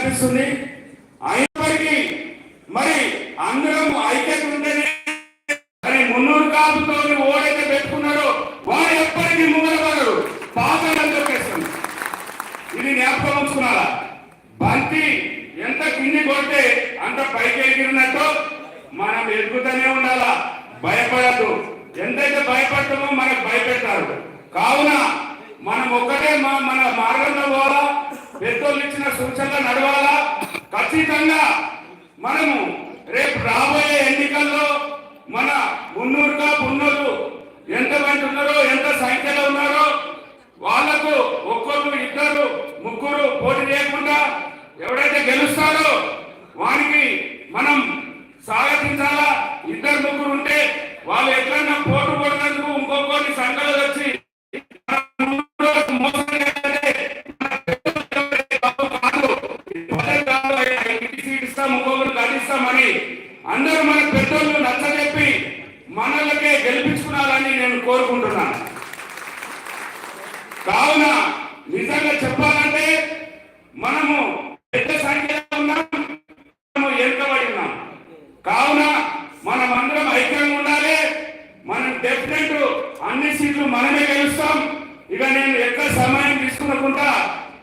కనిపిస్తుంది అయినప్పటికీ మరి అందరం ఐక్యత ఉంటేనే మరి మున్నూరు కాపుతో ఓడైతే పెట్టుకున్నారో వాడు ఎప్పటికీ ముంగలవారు పాత చెప్పేస్తుంది ఇది జ్ఞాపకం ఉంచుకున్నారా? బంతి ఎంత కింది కొడితే అంత పైకి ఎగిరినట్టు మనం ఎదుగుతూనే ఉండాలా? భయపడద్దు. ఎంతైతే భయపడతామో మనకు భయపెడతారు. కావున మనం ఒక్కటే మన మార్గంలో పోవాలా? పెద్దోళ్ళు ఇచ్చిన సూచనలు నడవాలా? ఖచ్చితంగా మనము రేపు రాబోయే ఎన్నికల్లో మన మున్నూరుగా మున్నూరు ఎంత మంది ఉన్నారో ఎంత సంఖ్యలో ఉన్నారో వాళ్ళకు ఒక్కొక్కరు ఇద్దరు ముగ్గురు పోటీ చేయకుండా ఎవడైతే గెలుస్తారో వానికి మనం సాగతించాలా ఇద్దరు ముగ్గురు ఉంటే వాళ్ళు ఎట్లన్నా పోటు కొడినందుకు ఇంకొకరిని సంఘాలు వచ్చి కోరుకుంటున్నాను. కావున నిజంగా చెప్పాలంటే మనము పెద్ద సంఖ్యలో ఉన్నాం మనము వెనుకబడి ఉన్నాం. కావున మనం అందరం ఐక్యంగా ఉండాలి. మనం డెఫినెట్ అన్ని సీట్లు మనమే గెలుస్తాం. ఇక నేను ఎక్కడ సమయం తీసుకునకుండా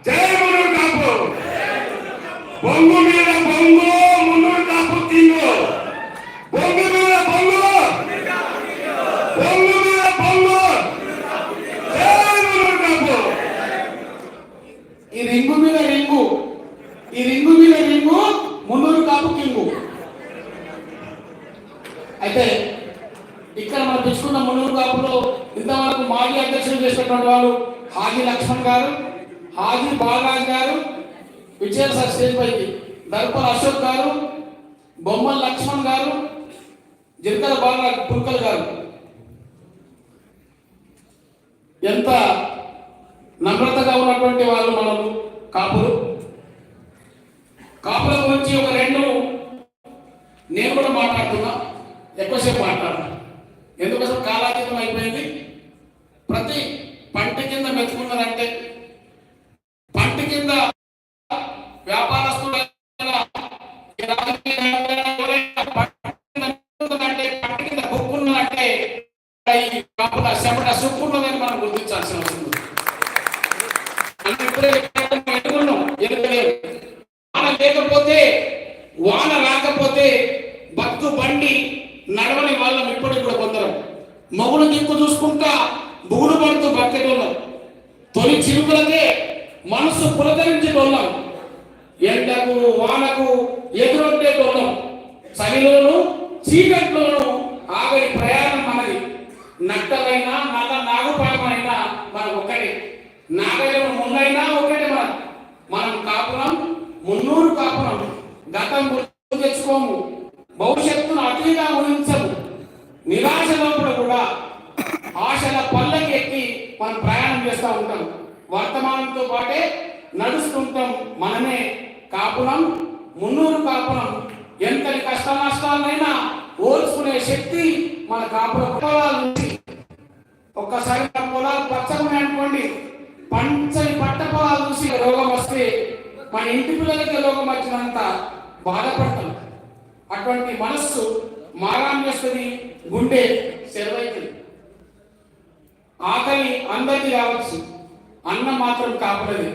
జై మున్నూరు కాపు బొంగు మీద బొంగు మున్నూరు కాపు తింగు బొంగు మీద బొంగు బొంగు మీద బొంగు జై మున్నూరు కాపు ఈ రింగు మీద రింగు. ఈ రింగు మీద రింగు మున్నూరు కాపు కింగు. అయితే ఇక్కడ మనం తెచ్చుకున్న మున్నూరు కాపులో ఇంతవరకు మాజీ అధ్యక్షులు చేసినటువంటి వాళ్ళు హాజీ లక్ష్మణ్ గారు హాజీ బాలరాజ్ గారు విజయ సార్ స్టేజ్ పైకి దర్పల అశోక్ గారు బొమ్మల లక్ష్మణ్ గారు జిరకల బాలరాజ్ పుల్కల్ గారు. ఎంత నమ్రతగా ఉన్నటువంటి వాళ్ళు మనము కాపులు. కాపుల గురించి ఒక ఇప్పటికి కూడా కొందరు. మగుడు దిక్కు చూసుకుంటా బుగుడు పడుతూ బతికేటోళ్ళం తొలి చిరుకులకే మనసు పులకరించేటోళ్ళం ఎండకు వానకు ఎదురొట్టేటోళ్ళం. చలిలోను చీకట్లోను ఆగని ప్రయాణం మనది. నట్టలైనా నల్ల నాగుపాయమైనా మనం ఒక్కటే. నాగైన ముందైనా ఒకటే మనం. మనం కాపురం మున్నూరు కాపురం. గతం గుర్తు తెచ్చుకోము. భవిష్యత్తును అతిగా ఊహించము. నిరాశ లోపల కూడా ఆశల పల్లకి ఎక్కి మనం ప్రయాణం చేస్తూ ఉంటాం. వర్తమానంతో పాటే నడుస్తుంటాం మనమే కాపురం మున్నూరు కాపురం. ఎంతటి కష్ట నష్టాలైనా ఓర్చుకునే శక్తి మన కాపుల పొలాల నుంచి. ఒక్కసారి మన పొలాలు పచ్చగా అనుకోండి పంచని పట్ట పొలాలు చూసి రోగం వస్తే మన ఇంటి పిల్లలకి రోగం వచ్చినంత బాధపడతాం. అటువంటి మనస్సు మారాం చేస్తుంది. గుండె సెలవైతుంది. ఆకలి అందరికీ కావచ్చు అన్నం మాత్రం కాపులది.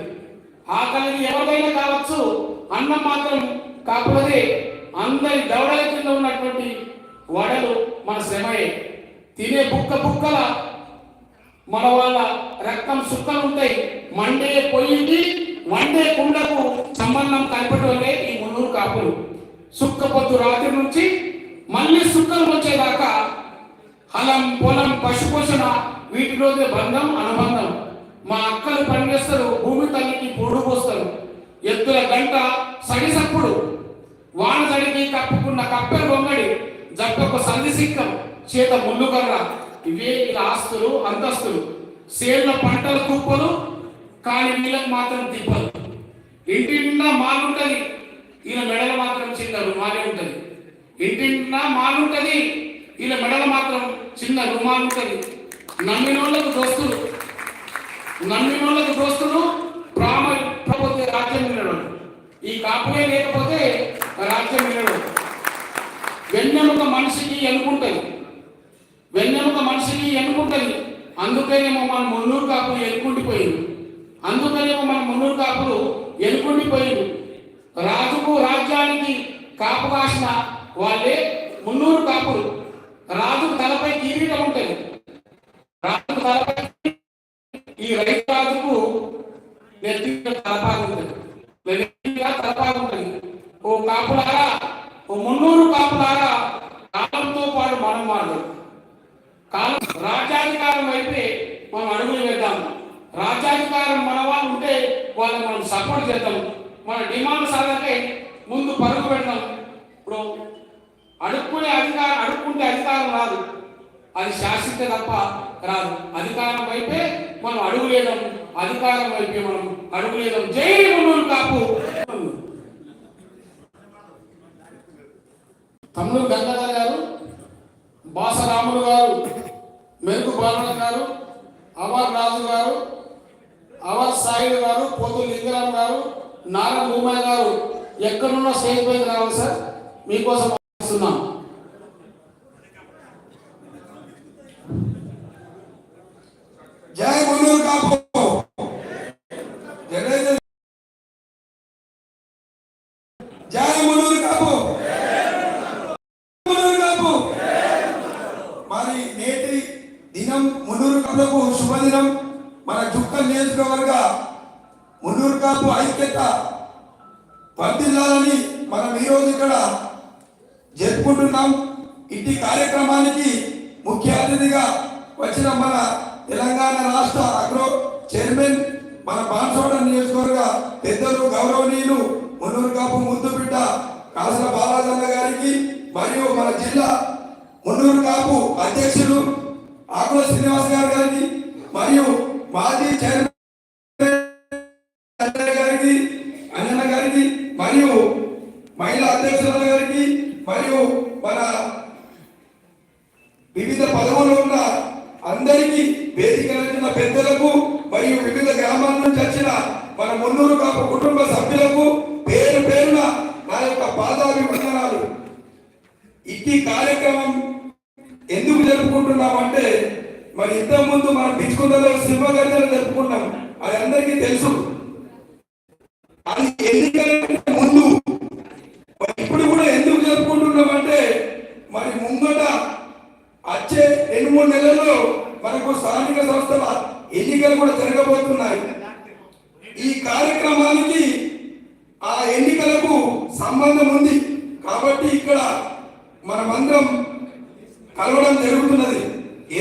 ఆకలిది ఎవరిదైనా కావచ్చు అన్నం మాత్రం కాకపోతే అందరి దవడల కింద ఉన్నటువంటి వడలు మన శ్రమయే. తినే బుక్క బుక్కల మన వాళ్ళ రక్తం సుక్కలు ఉంటాయి. మండే పొయ్యికి వండే కుండకు సంబంధం కలపటోలే ఈ మున్నూరు కాపులు. సుక్క పొద్దు రాత్రి నుంచి మళ్ళీ సుక్కలు వచ్చేదాకా హలం పొలం పశుపోషణ వీటిలోనే బంధం అనుబంధం. మా అక్కలు పనిచేస్తారు భూమి తల్లికి పొడు పోస్తారు. ఎత్తుల గంట సడిసప్పుడు వాన తడికి కప్పుకున్న కప్పెలు బొంగడి జప్పకు సంధి సిక్కం చేత ముళ్ళుకర్ర ఇవే ఇలా ఆస్తులు అంతస్తులు. సేళ్ళ పంటల కుప్పలు కానీ వీళ్ళకి మాత్రం తిప్పలు ఇంటి నిండా మాలుంటది ఈయన మెడలు మాత్రం చిన్న మానే ఉంటది. ఇంటి మాలుంటది. వీళ్ళ మెడల మాత్రం చిన్న రుమాలు ఉంటది నమ్మినోళ్ళకు దోస్తులు. నమ్మినోళ్ళకు దోస్తులు ప్రామ ప్రభుత్వ రాజ్యం వినడం. ఈ కాపులే లేకపోతే రాజ్యం వినడం. వెన్నెముక మనిషికి ఎన్నుకుంటుంది. వెన్నెముక మనిషికి ఎన్నుకుంటుంది. అందుకనేమో మన మున్నూరు కాపులు ఎన్నుకుండిపోయింది. అందుకనేమో మన మున్నూరు కాపులు ఎన్నుకుండిపోయింది. రాజుకు రాజ్యానికి కాపు కాసిన వాళ్ళే మున్నూరు కాపులు. రాజు తలపై కిరీటం ఉంటుంది. రాజు తలపై ఈ రైతు రాజుకు నెత్తిగా తలపాగు ఉంటుంది. తలపాగు ఉంటుంది. ఓ కాపులారా ఓ మున్నూరు కాపులారా కాలంతో పాటు మనం వాళ్ళు కాలం రాజ్యాధికారం అయితే మనం అడుగులు వేద్దాం. రాజ్యాధికారం మన వాళ్ళు ఉంటే వాళ్ళని మనం సపోర్ట్ చేద్దాం. మన డిమాండ్ సాధనకే ముందు పరుగు పెడతాం ఇప్పుడు అడుక్కునే అధికారం అడుక్కుంటే అధికారం రాదు. అది శాశ్వత తప్ప రాదు. అధికారం వైపే మనం అడుగులేదాం అధికారం వైపే మనం అడుగులేదాం జై మున్నూరు కాపు. తమ్ముడు గంగాధర్ గారు బాసరాములు గారు మెరుగు బాలన గారు అవర్ రాజు గారు అవర్ సాయిలు గారు పోతు లింగరామ్ గారు నారా భూమయ్య గారు ఎక్కడున్న స్టేజ్ పైకి రావాలి సార్. మీకోసం వస్తున్నాం. జై మున్నూరు కాపు. జై జై కాపు. కాపు. మరి నేటి దినం మున్నూరు కాపులకు శుభదినం. మన చుక్కల్ నియోజకవర్గ కాపు ఐక్యత వర్ధిల్లాలని మనం ఈరోజు ఇక్కడ జరుపుకుంటున్నాం. ఇంటి కార్యక్రమానికి ముఖ్య అతిథిగా వచ్చిన మన తెలంగాణ రాష్ట్ర అగ్రో చైర్మన్ మన బాన్సోడ నియోజకవర్గ పెద్దలు గౌరవనీయులు మున్నూరు కాపు ముద్దు బిడ్డ కాసల బాలాజన్న గారికి మరియు మన జిల్లా మున్నూరు కాపు అధ్యక్షులు ఆకుల శ్రీనివాస్ గారు గారికి మరియు మాజీ చైర్మన్ గ్రామాల వచ్చిన మన మున్నూరు కాపు కుటుంబ సభ్యులకు పేరు పేరున నా యొక్క పాదాభివందనాలు. ఇట్టి కార్యక్రమం ఎందుకు జరుపుకుంటున్నామంటే మరి ఇంతకు ముందు మనం పిచ్చుకుందలో సింహగర్జన జరుపుకున్నాం. అది అందరికీ తెలుసు. అది ఎన్నికల ముందు మరి ఇప్పుడు కూడా ఎందుకు జరుపుకుంటున్నామంటే మరి ముంగట వచ్చే రెండు మూడు నెలల్లో మనకు స్థానిక సంస్థల ఎన్నికలు కూడా జరగబోతున్నాయి ఈ కార్యక్రమానికి ఆ ఎన్నికలకు సంబంధం ఉంది. కాబట్టి ఇక్కడ మనమందరం కలవడం జరుగుతున్నది.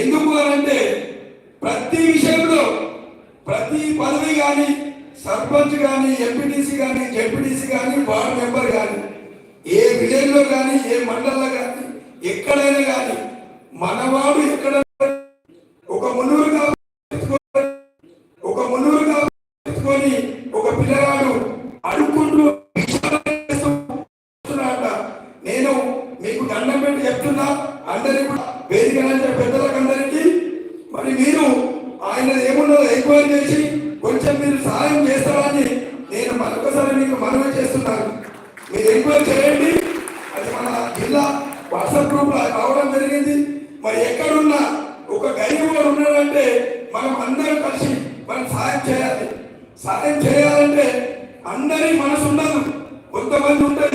ఎందుకు అనంటే ప్రతి విషయంలో ప్రతి పదవి కానీ సర్పంచ్ కానీ ఎంపీటీసీ కానీ జెడ్పీటీసీ కానీ వార్డు మెంబర్ కానీ ఏ విలేజ్లో కానీ ఏ మండలంలో కానీ ఎక్కడైనా కానీ మనవాడు ఎక్కడ చెప్తున్నా అందరికీ కూడా వేదిక పెద్దలకు అందరికీ మరి మీరు ఆయన ఏమున్నదో ఎంక్వైరీ చేసి కొంచెం మీరు సహాయం చేస్తారని నేను మరొకసారి మీకు మనవి చేస్తున్నాను. మీరు ఎంక్వైరీ చేయండి. అది మన జిల్లా వాట్సాప్ గ్రూప్లో రావడం జరిగింది. మరి ఎక్కడున్నా ఒక గరీబ్ ఉన్నాడంటే మనం అందరం కలిసి మనం సహాయం చేయాలి. సహాయం చేయాలంటే అందరి మనసు ఉండదు కొంతమంది ఉంటుంది